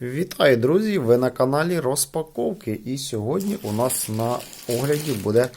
Вітаю, друзі! Ви на каналі Розпаковки. І сьогодні у нас на огляді буде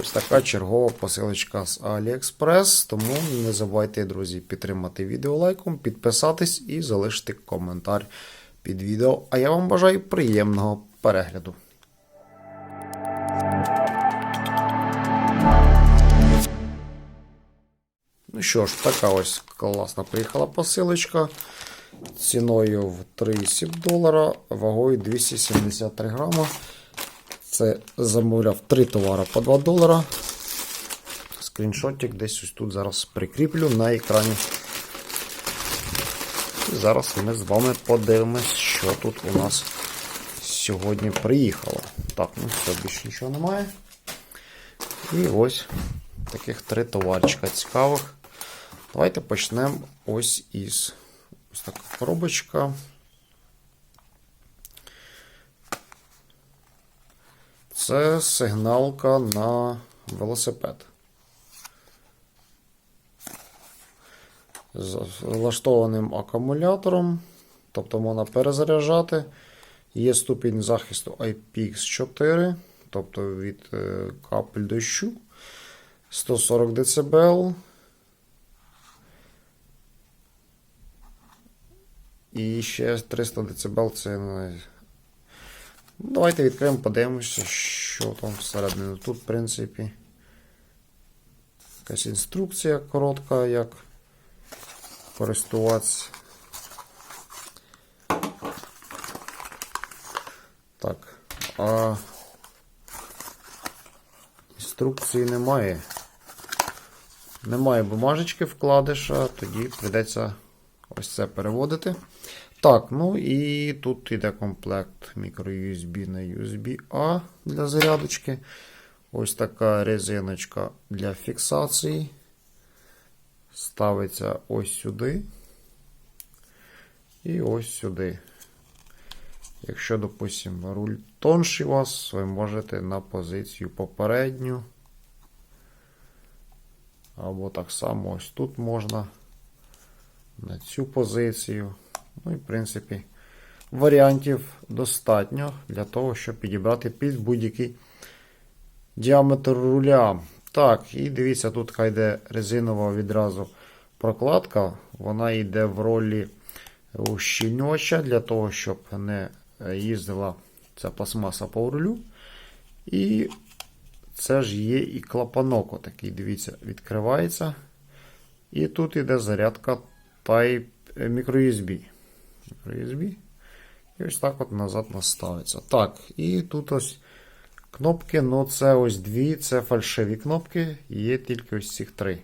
ось така чергова посилочка з AliExpress. Тому не забувайте, друзі, підтримати відео лайком, підписатись і залишити коментар під відео. А я вам бажаю приємного перегляду. Ну що ж, така ось класна приїхала посилочка. Ціною в 3,7 долара, вагою 273 грама. Це замовляв 3 товари по 2 долара. Скріншотик десь ось тут зараз прикріплю на екрані. І зараз ми з вами подивимось, що тут у нас сьогодні приїхало. Так, ну все, більше нічого немає. І ось таких три товарчика цікавих. Давайте почнемо ось із ось така коробочка. Це сигналка на велосипед. З влаштованим акумулятором, тобто можна перезаряджати. Є ступінь захисту IPX4, тобто від е, капель дощу, 140 дБ. І ще 300 дБ це. Ну, Давайте відкриємо, подивимося, що там всередині. Тут, в принципі, якась інструкція коротка, як користуватися. Так. А інструкції немає. Немає бумажечки вкладиша, тоді прийдеться ось це переводити. Так, ну і тут йде комплект microUSB на USB-A для зарядочки. Ось така резиночка для фіксації. Ставиться ось сюди. І ось сюди. Якщо, допустимо, руль тонший у вас, ви можете на позицію попередню. Або так само ось тут можна на цю позицію. Ну і, в принципі, варіантів достатньо для того, щоб підібрати під будь-який діаметр руля. Так, і дивіться, тут хай йде резинова відразу прокладка. Вона йде в ролі ущільнювача для того, щоб не їздила ця пластмаса по рулю. І це ж є і клапанок отакий, дивіться, відкривається. І тут йде зарядка Type microUSB. microUSB. І ось так от назад наставиться. Так, і тут ось кнопки, ну це ось дві, це фальшиві кнопки, є тільки ось цих три.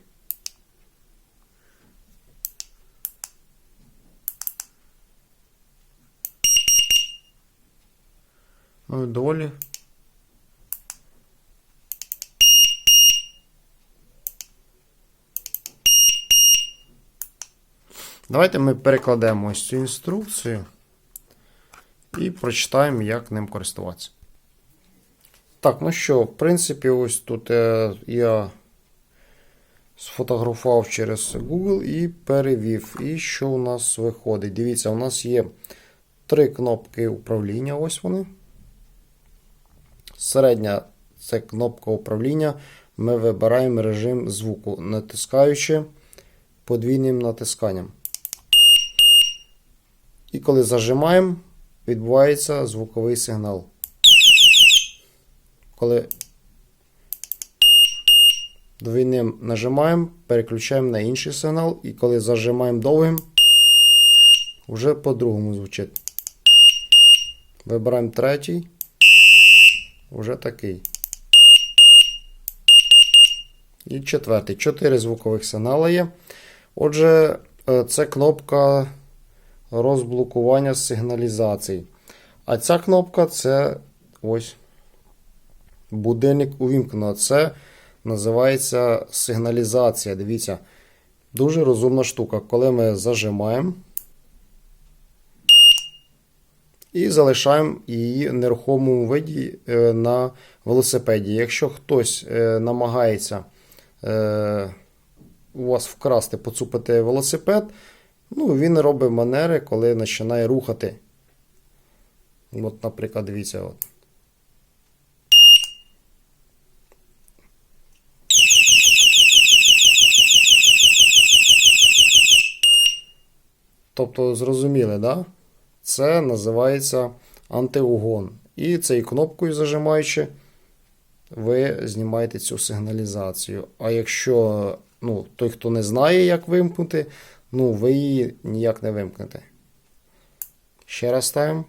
Ну доволі. Давайте ми перекладемо ось цю інструкцію і прочитаємо, як ним користуватися. Так, ну що, в принципі, ось тут е, я сфотографував через Google і перевів. І що у нас виходить? Дивіться, у нас є три кнопки управління. Ось вони. Середня це кнопка управління. Ми вибираємо режим звуку, натискаючи подвійним натисканням. І коли зажимаємо, відбувається звуковий сигнал. Коли двійним нажимаємо, переключаємо на інший сигнал, і коли зажимаємо довгим, вже по-другому звучить. Вибираємо третій, вже такий. І четвертий. Чотири звукових сигнали є. Отже, е, це кнопка розблокування сигналізацій. А ця кнопка це ось будильник увімкнено. Це називається сигналізація. Дивіться, дуже розумна штука. Коли ми зажимаємо і залишаємо її в нерухомому виді е, на велосипеді. Якщо хтось е, намагається е, у вас вкрасти, поцупити велосипед, Ну, він робить манери, коли починає рухати От, наприклад, дивіться. От. Тобто, зрозуміли, да? Це називається антиугон. І цією кнопкою зажимаючи, ви знімаєте цю сигналізацію. А якщо ну, той, хто не знає, як вимкнути, ну, ви її ніяк не вимкнете. Ще раз ставимо.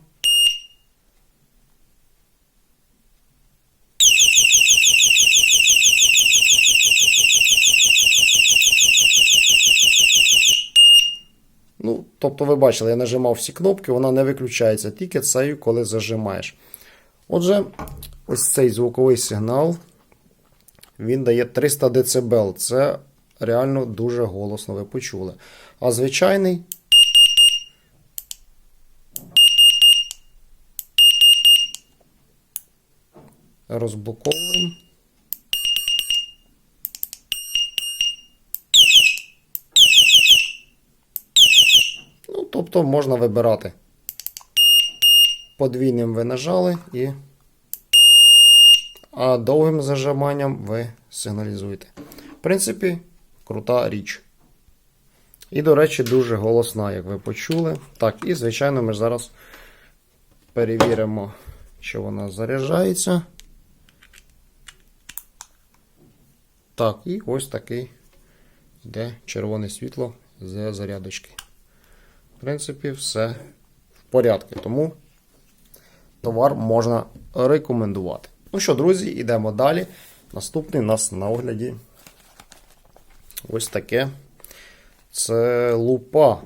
Ну, тобто, ви бачили, я нажимав всі кнопки, вона не виключається, тільки цею, коли зажимаєш. Отже, ось цей звуковий сигнал, він дає 300 дБ. Це реально дуже голосно, ви почули. А звичайний. Розблоковуємо. Ну, тобто можна вибирати. Подвійним ви нажали і. А довгим зажиманням ви сигналізуєте. В принципі, крута річ. І, до речі, дуже голосна, як ви почули. Так, і, звичайно, ми зараз перевіримо, що вона заряджається. Так, і ось такий йде червоне світло з зарядочки. В принципі, все в порядку. Тому товар можна рекомендувати. Ну що, друзі, йдемо далі. Наступний у нас на огляді ось таке. Це лупа.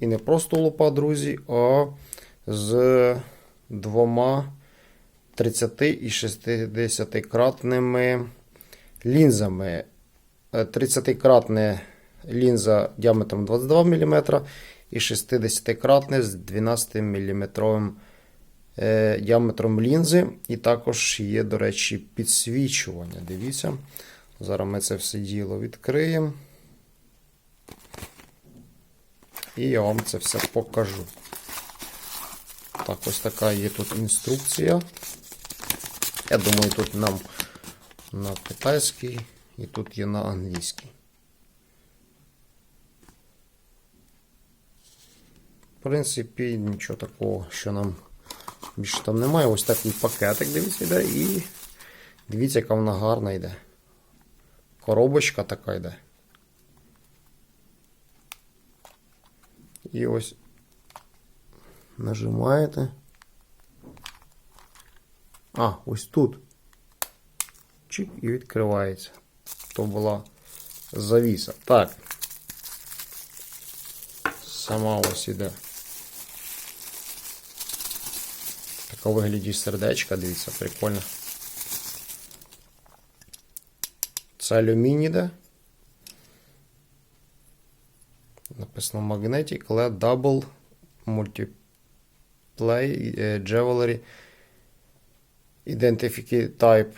І не просто лупа, друзі, а з двома 30 і 60-кратними лінзами. 30-кратна лінза діаметром 22 мм і 60-кратне з 12 мм е, діаметром лінзи. І також є, до речі, підсвічування. Дивіться. Зараз ми це все діло відкриємо. І я вам це все покажу. Так, ось така є тут інструкція. Я думаю, тут нам на китайській і тут є на англійській. В принципі, нічого такого, що нам більше там немає. Ось такий пакетик, дивіться, йде. І дивіться, яка вона гарна йде. Коробочка така йде. І ось нажимаєте. А, ось тут. Чик і відкривається. То була завіса. Так. Сама ось іде. Така у вигляді сердечка, дивіться, прикольно. Йде. Написано Magnetic LED Double Multiplay е, Jewelry Identify Type.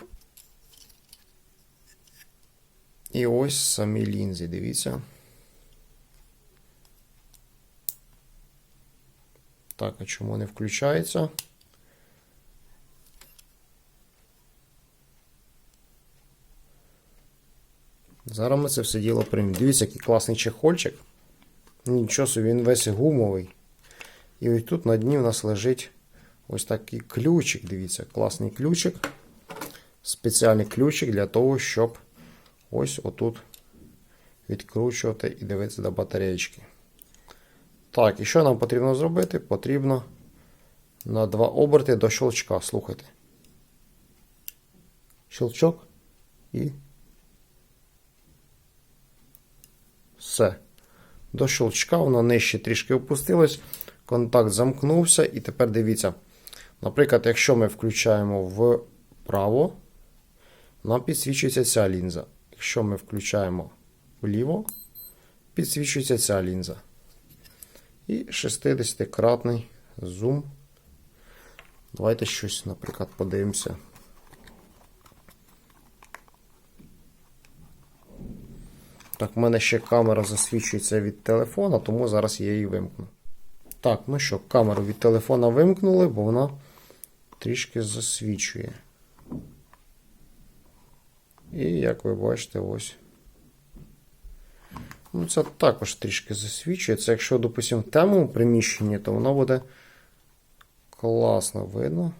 І ось самі лінзи, дивіться. Так, а чому не включається? Зараз ми це все діло приймемо. Дивіться, який класний чехольчик. Нічого собі, він весь гумовий. І ось тут на дні у нас лежить ось такий ключик. Дивіться, класний ключик. Спеціальний ключик для того, щоб ось отут відкручувати і дивитися до батареєчки. Так, і що нам потрібно зробити? Потрібно на два оберти до щелчка. Слухайте. Щелчок і все. До щелчка воно нижче трішки опустилось. Контакт замкнувся. І тепер дивіться. Наприклад, якщо ми включаємо вправо, нам підсвічується ця лінза. Якщо ми включаємо вліво, підсвічується ця лінза. І 60-кратний зум. Давайте щось, наприклад, подивимося. Так, в мене ще камера засвічується від телефона, тому зараз я її вимкну. Так, ну що, камеру від телефона вимкнули, бо вона трішки засвічує. І як ви бачите, ось. Ну, це також трішки засвічує. Це якщо, допустимо, в темному приміщенні, то воно буде класно видно.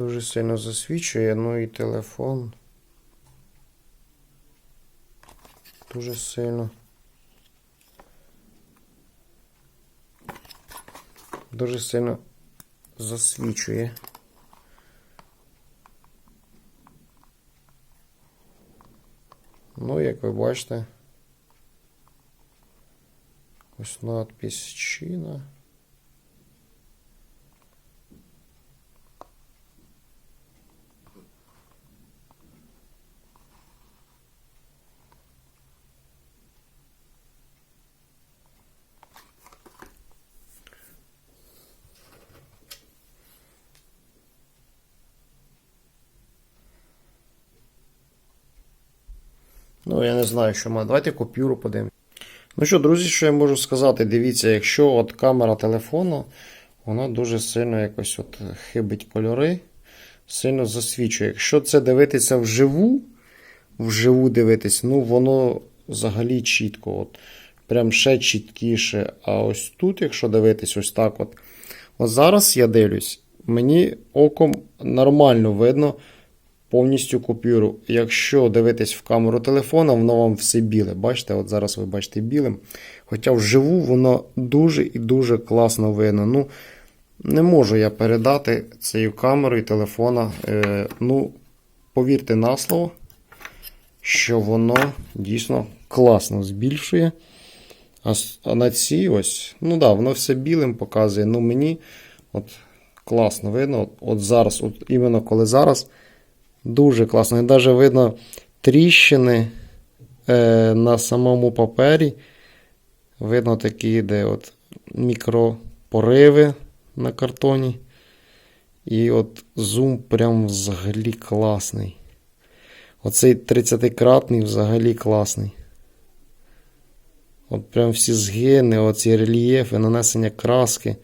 Дуже сильно засвічує, ну і телефон. Дуже сильно. Дуже сильно засвічує. Ну, як ви бачите, ось надпись Чина. Ну, я не знаю, що має. Давайте купюру подивимося. Ну що, друзі, що я можу сказати? Дивіться, якщо от камера телефону, вона дуже сильно якось от хибить кольори, сильно засвічує. Якщо це дивитися вживу, вживу дивитись, ну воно взагалі чітко. От, Прям ще чіткіше. А ось тут, якщо дивитись, ось так от. От зараз я дивлюсь, мені оком нормально видно повністю купюру. Якщо дивитись в камеру телефона, воно вам все біле. Бачите, от зараз ви бачите білим. Хоча вживу воно дуже і дуже класно видно. Ну, не можу я передати цією камерою телефона. Е, ну, повірте на слово, що воно дійсно класно збільшує. А, на цій ось, ну да, воно все білим показує. Ну мені от класно видно. От, от зараз, от іменно коли зараз, дуже класно. І навіть видно тріщини е, на самому папері. Видно такі, де от мікропориви на картоні. І от зум прям взагалі класний. Оцей 30-кратний взагалі класний. От прям всі згини, оці рельєфи, нанесення краски.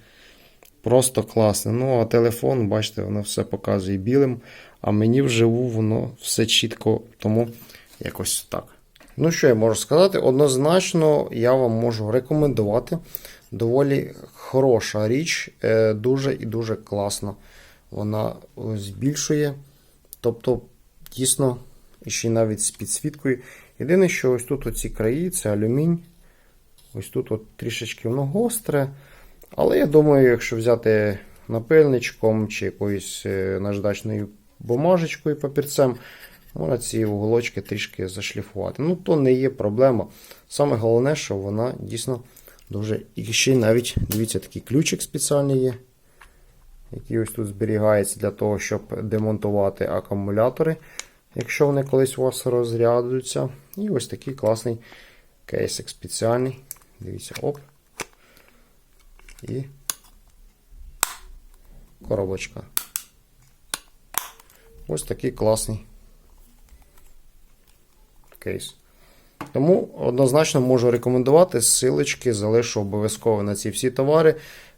Просто класне. Ну, а телефон, бачите, воно все показує білим. А мені вживу воно все чітко, тому якось так. Ну, що я можу сказати? Однозначно, я вам можу рекомендувати. Доволі хороша річ, е, дуже і дуже класно. Вона е, збільшує. Тобто, дійсно, ще навіть з підсвіткою. Єдине, що ось тут оці краї, це алюмінь. Ось тут от трішечки воно гостре. Але я думаю, якщо взяти напильничком чи якоюсь е, наждачною бумажечкою папірцем, можна ці уголочки трішки зашліфувати. Ну, то не є проблема. Саме головне, що вона дійсно дуже. І ще навіть, дивіться, такий ключик спеціальний є, який ось тут зберігається для того, щоб демонтувати акумулятори, якщо вони колись у вас розрядуються. І ось такий класний кейсик спеціальний. Дивіться, оп. І коробочка. Ось такий класний кейс. Тому однозначно можу рекомендувати. Силочки залишу обов'язково на ці всі товари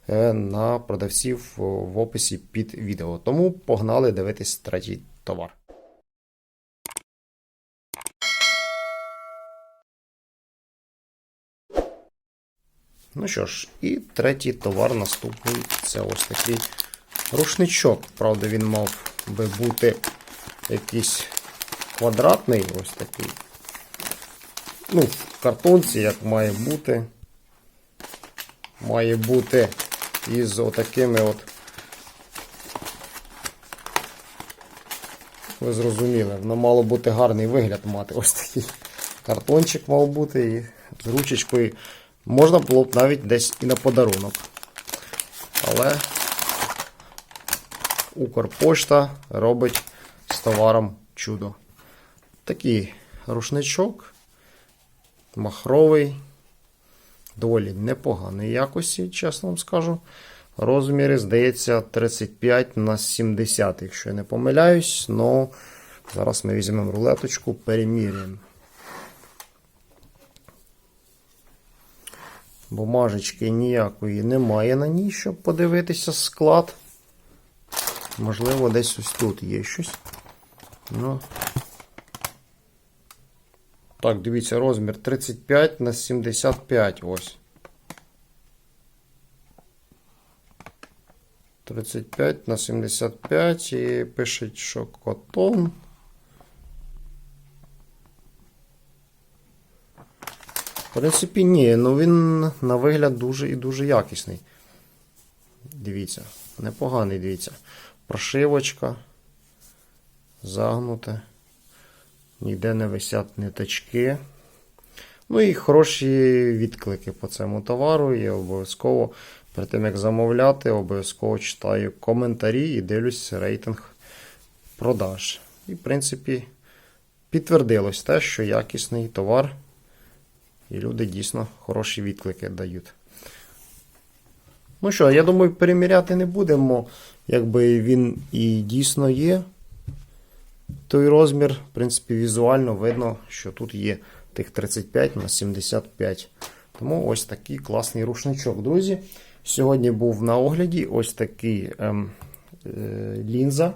е, на продавців в описі під відео. Тому погнали дивитись третій товар. Ну що ж, і третій товар наступний це ось такий рушничок. Правда, він мав би бути якийсь квадратний, ось такий. Ну, в картонці, як має бути. Має бути із отакими от. Ви зрозуміли, воно мало бути гарний вигляд мати. Ось такий картончик мав бути і з ручечкою. Можна було б навіть десь і на подарунок. Але Укрпошта робить з товаром чудо. Такий рушничок, махровий, доволі непоганої якості, чесно вам скажу. розміри, здається, 35 на 70, якщо я не помиляюсь. Ну, зараз ми візьмемо рулеточку, переміряємо. Бумажечки ніякої немає на ній, щоб подивитися склад. Можливо, десь ось тут є щось. Ну. Так, дивіться, розмір 35 на 75. Ось. 35 на 75 і пишуть, що котон. Принципі, ні, ну він на вигляд дуже і дуже якісний. Дивіться, непоганий, дивіться. Прошивочка. Загнуте. Ніде не висять ниточки. Ну і хороші відклики по цьому товару. Я обов'язково перед тим, як замовляти, обов'язково читаю коментарі і дивлюсь рейтинг продаж. І, в принципі, підтвердилось те, що якісний товар. І люди дійсно хороші відклики дають. Ну що, я думаю, переміряти не будемо. Якби він і дійсно є. Той розмір, в принципі, візуально видно, що тут є тих 35 на 75. Тому ось такий класний рушничок, друзі. Сьогодні був на огляді ось такий ем, е, лінза.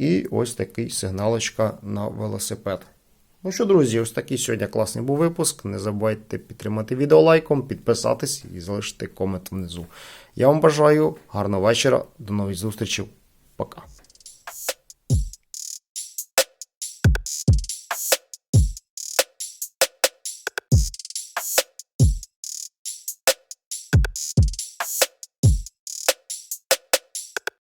І ось такий сигналочка на велосипед. Ну що, друзі, ось такий сьогодні класний був випуск. Не забувайте підтримати відео лайком, підписатись і залишити комент внизу. Я вам бажаю гарного вечора. До нових зустрічей. Пока.